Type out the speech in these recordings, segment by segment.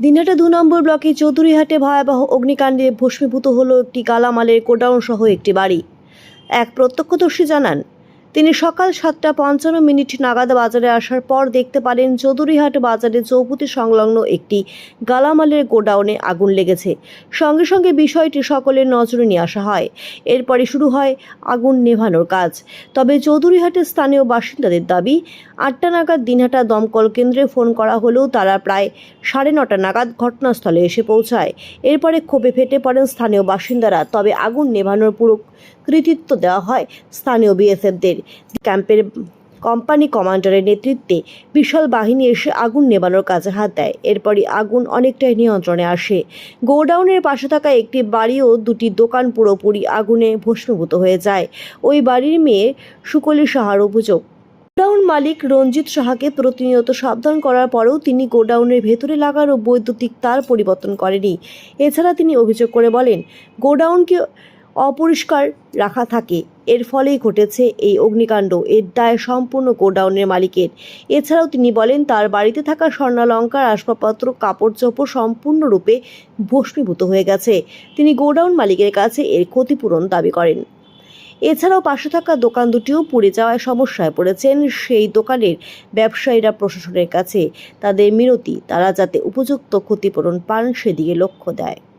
দিনহাটা দু নম্বর ব্লকে চৌধুরীহাটে ভয়াবহ অগ্নিকাণ্ডে ভস্মীভূত হলো একটি কালামালের গোডাউন সহ একটি বাড়ি। এক প্রত্যক্ষদর্শী জানান তিনি সকাল সাতটা পঞ্চান্ন মিনিট নাগাদ বাজারে আসার পর দেখতে পারেন চৌধুরীহাট বাজারে চৌপতি সংলগ্ন একটি গালামালের গোডাউনে আগুন লেগেছে। সঙ্গে সঙ্গে বিষয়টি সকলের নজরে নিয়ে আসা হয়। এরপরে শুরু হয় আগুন নেভানোর কাজ। তবে চৌধুরীহাটের স্থানীয় বাসিন্দাদের দাবি, আটটা নাগাদ দিনহাটা দমকল কেন্দ্রে ফোন করা হলেও তারা প্রায় সাড়ে নটা নাগাদ ঘটনাস্থলে এসে পৌঁছায়। এরপরে ক্ষোভে ফেটে পড়েন স্থানীয় বাসিন্দারা। তবে আগুন নেভানোর পুরো কৃতিত্ব দেওয়া হয় স্থানীয় বিএসএফদের। ক্যাম্পের কোম্পানি কমান্ডারের নেতৃত্বে বিশাল বাহিনী এসে আগুন নেভানোর কাজে হাত দেয়। এরপরই আগুন অনেকটাই নিয়ন্ত্রণে আসে। গোডাউনের পাশে থাকা একটি বাড়ি ও দুটি দোকান পুরোপুরি আগুনে ভস্মীভূত হয়ে যায়। ওই বাড়ির মেয়ে সুকলি সাহার অভিযোগ। গোডাউন মালিক রঞ্জিত সাহাকে প্রতিনিয়ত সাবধান করার পরেও তিনি গোডাউনের ভেতরে লাগানো বৈদ্যুতিক তার পরিবর্তন করেনি। এছাড়া তিনি অভিযোগ করে বলেন, গোডাউনকে অপরিষ্কার রাখা থাকে। এর ফলেই ঘটেছে এই অগ্নিকাণ্ড। এর দায় সম্পূর্ণ গোডাউনের মালিকের। এছাড়াও তিনি বলেন, তার বাড়িতে থাকা স্বর্ণালঙ্কার, আসবাবপত্র কাপড় চোপড় সম্পূর্ণরূপে ভস্মীভূত হয়ে গেছে। তিনি গোডাউন মালিকের কাছে এর ক্ষতিপূরণ দাবি করেন। এছাড়াও পাশে থাকা দোকান দুটিও পুড়ে যাওয়ায় সমস্যায় পড়েছেন সেই দোকানের ব্যবসায়ীরা প্রশাসনের কাছে। তাদের মিনতি, তারা যাতে উপযুক্ত ক্ষতিপূরণ পান সেদিকে লক্ষ্য দেয়।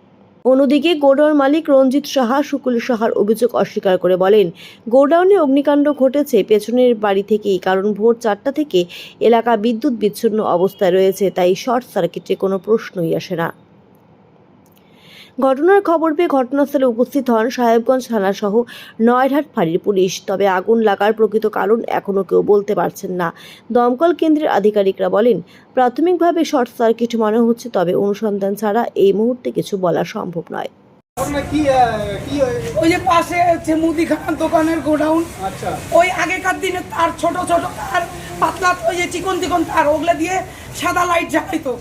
অন্যদিকে গোডাউন মালিক রঞ্জিত সাহা শুকুল সাহার অভিযোগ অস্বীকার করে বলেন, গোডাউনে অগ্নিকাণ্ড ঘটেছে, পেছনের বাড়ি থেকেই, কারণ ভোর চারটা থেকে এলাকা বিদ্যুৎ বিচ্ছিন্ন অবস্থায় রয়েছে, তাই শর্ট সার্কিটে কোনো প্রশ্নই আসে না। ঘটনার খবর পেয়ে ঘটনাস্থলে উপস্থিত হন সাহেবগঞ্জ থানাসহ নয়রহাট ফাঁড়ির পুলিশ। তবে আগুন লাগার প্রকৃত কারণ এখনও কেউ বলতে পারছেন না। দমকল কেন্দ্রের আধিকারিকরা বলেন, প্রাথমিকভাবে শর্ট সার্কিট মনে হচ্ছে, তবে অনুসন্ধান ছাড়া এই মুহূর্তে কিছু বলা সম্ভব নয়। ওই যে পাশে হচ্ছে মুদিখানার দোকানের গোডাউন। আচ্ছা। ওই আগেকার দিনে তার ছোট ছোট তার পাতলা ওই যে চিকন চিকন তার ওগুলো দিয়ে সাদা লাইট জ্বালাইতো।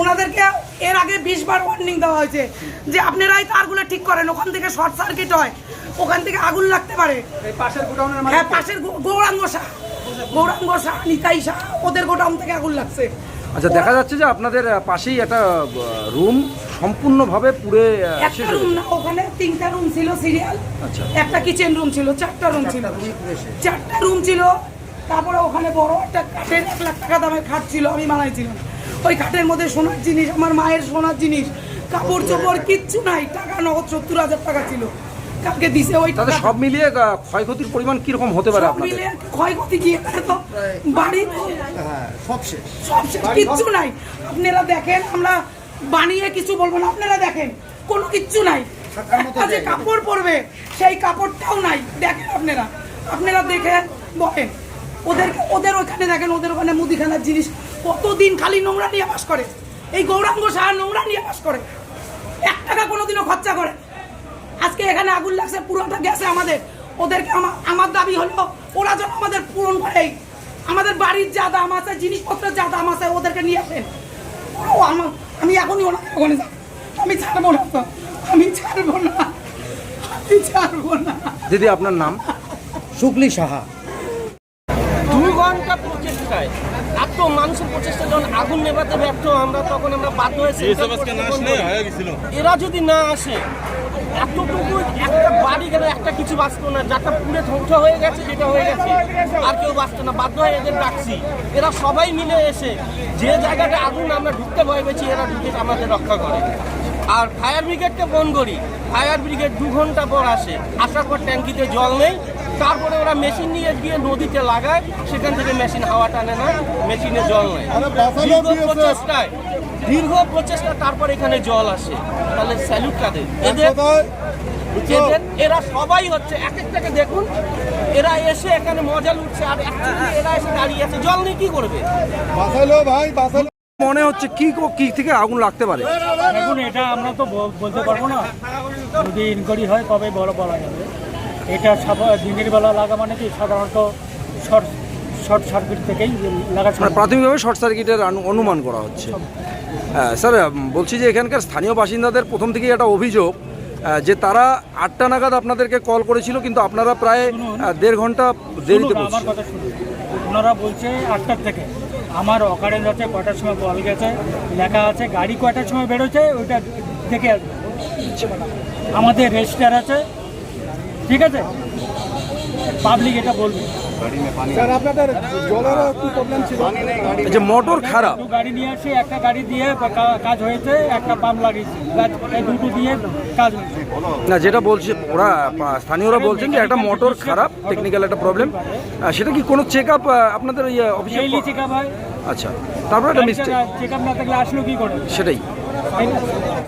ওনাদেরকে এর আগে বিশ বার ওয়ার্নিং দেওয়া হয়েছে যে আপনারাই তারগুলো ঠিক করেন ওখান থেকে শর্ট সার্কিট হয় ওখান থেকে আগুন লাগতে পারে। পাশের গোডাউনের হ্যাঁ পাশের গৌরাঙ্গ শাহ। গৌরাঙ্গ শাহ নিতাই শাহ ওদের গোডাউন থেকে আগুন লাগছে। আচ্ছা দেখা যাচ্ছে যে আপনাদের পাশেই একটা রুম সম্পূর্ণভাবে পুড়ে আহ, একটা শেষ হয়ে রুম গেছে। না ওখানে তিনটা রুম ছিল সিরিয়াল আচ্ছা। একটা কিচেন রুম ছিল চারটা রুম ছিল। চারটা রুম ছিল তারপরে ওখানে বড় একটা কাঠের এক লাখ টাকা দামের খাট ছিল আমি বানাইছিলাম। ওই খাটের মধ্যে সোনার জিনিস আমার মায়ের সোনার জিনিস কাপড় চোপড় কিচ্ছু নাই টাকা নগদ সত্তর হাজার টাকা ছিল। কালকে দিছে ওই টাকা। সব মিলিয়ে ক্ষয়ক্ষতির পরিমাণ কীরকম হতে পারে সব আপনাদের? ক্ষয়ক্ষতি গিয়ে তো বাড়ি সব শেষ। কিচ্ছু নাই। আপনারা দেখেন আমরা বানিয়ে কিছু বলব না আপনারা দেখেন কোনো কিচ্ছু নাই। একটা যে কাপড় পরবে সেই কাপড়টাও নাই। দেখেন আপনারা আপনারা দেখে বলেন ওদের ওদের ওখানে দেখেন ওদের ওখানে মুদিখানার জিনিস কতদিন খালি নোংরা নিয়ে বাস করে। এই গৌরাঙ্গ সাহা নোংরা নিয়ে বাস করে। এক টাকা কোনোদিনও খরচা করে আজকে এখানে আগুন লাগছে পুরোটা গেছে আমাদের। ওদেরকে আমার আমার দাবি হলো ওরা যেন আমাদের পূরণ করে। আমাদের বাড়ির যা দাম আছে জিনিসপত্রের যা দাম আছে ওদেরকে নিয়ে আসেন। ও আমার আমি এখনই ওনাকে ওখানে যাব। আমি ছাড়বো না তো। আমি ছাড়বো না। আমি ছাড়বো না। দিদি আপনার নাম? শুক্লি সাহা দুই ঘণ্টা প্রচেষ্টায় এত মানুষের প্রচেষ্টা যখন আগুন নেভাতে ব্যর্থ আমরা তখন আমরা বাধ্য হয়েছি এরা যদি না আসে এতটুকু একটা বাড়ি গেলে একটা কিছু বাঁচতো না যাটা পুরে ধ্বংস হয়ে গেছে যেটা হয়ে গেছে আর কেউ বাঁচতো না বাধ্য হয়ে এদের ডাকছি। এরা সবাই মিলে এসে যে জায়গাটা আগুন আমরা ঢুকতে ভয় পেয়েছি এরা ঢুকে আমাদের রক্ষা করে। আর ফায়ার ব্রিগেডকে ফোন করি ফায়ার ব্রিগেড দু ঘণ্টা পর আসে আসার পর ট্যাঙ্কিতে জল নেই তারপরে ওরা মেশিন নিয়ে গিয়ে নদীতে লাগায় সেখান থেকে মেশিন হাওয়া টানে না মেশিনে জল নেয়। দীর্ঘ প্রচেষ্টায় দীর্ঘ প্রচেষ্টা তারপর এখানে জল আসে। তাহলে স্যালুট কাদের? এদের এদের এরা সবাই হচ্ছে এক একটাকে দেখুন এরা এসে এখানে মজা লুটছে আর actually এরা এসে দাঁড়িয়ে আছে। জল নিয়ে কি করবে? ভাই মনে হচ্ছে কি কো- কি থেকে আগুন লাগতে পারে। দেখুন এটা আমরা তো বলতে পারব না। যদি ইনকোয়ারি হয় তবে বড় বলা যাবে। এটা দিনের বেলা লাগা মানে কি সাধারণত শর্ট শর্ট সার্কিট থেকেই লাগা মানে প্রাথমিকভাবে শর্ট সার্কিটের অনুমান করা হচ্ছে। হ্যাঁ স্যার বলছি যে এখানকার স্থানীয় বাসিন্দাদের প্রথম থেকেই একটা অভিযোগ যে তারা আটটা নাগাদ আপনাদেরকে কল করেছিল কিন্তু আপনারা প্রায় দেড় ঘণ্টা দেরিতে আমার কথা শুনুন ওনারা বলছে আটটার থেকে। আমার অকারেন্ট আছে কটার সময় কল গেছে লেখা আছে গাড়ি কটার সময় বেরোচ্ছে ওইটা দেখে আসবে। আমাদের রেজিস্টার আছে ঠিক আছে? পাবলিক এটা বলবে। স্যার আপনাদের জলেরও একটু প্রবলেম ছিল? যে মোটর খারাপ। দুটো গাড়ি নিয়ে আসি একটা গাড়ি দিয়ে কাজ হয়েছে একটা পাম্প লাগিয়েছি। দুটো দিয়ে কাজ হয়েছে। না যেটা বলছে ওরা স্থানীয়রা বলছেন যে একটা মোটর খারাপ টেকনিক্যাল একটা প্রবলেম সেটা কি কোনো চেক আপ আপনাদের ওই অফিসে চেক আপ হয়। আচ্ছা তারপর একটা মিস্টেক চেক আপ না থাকলে আসলো কি করে? সেটাই। তাই না?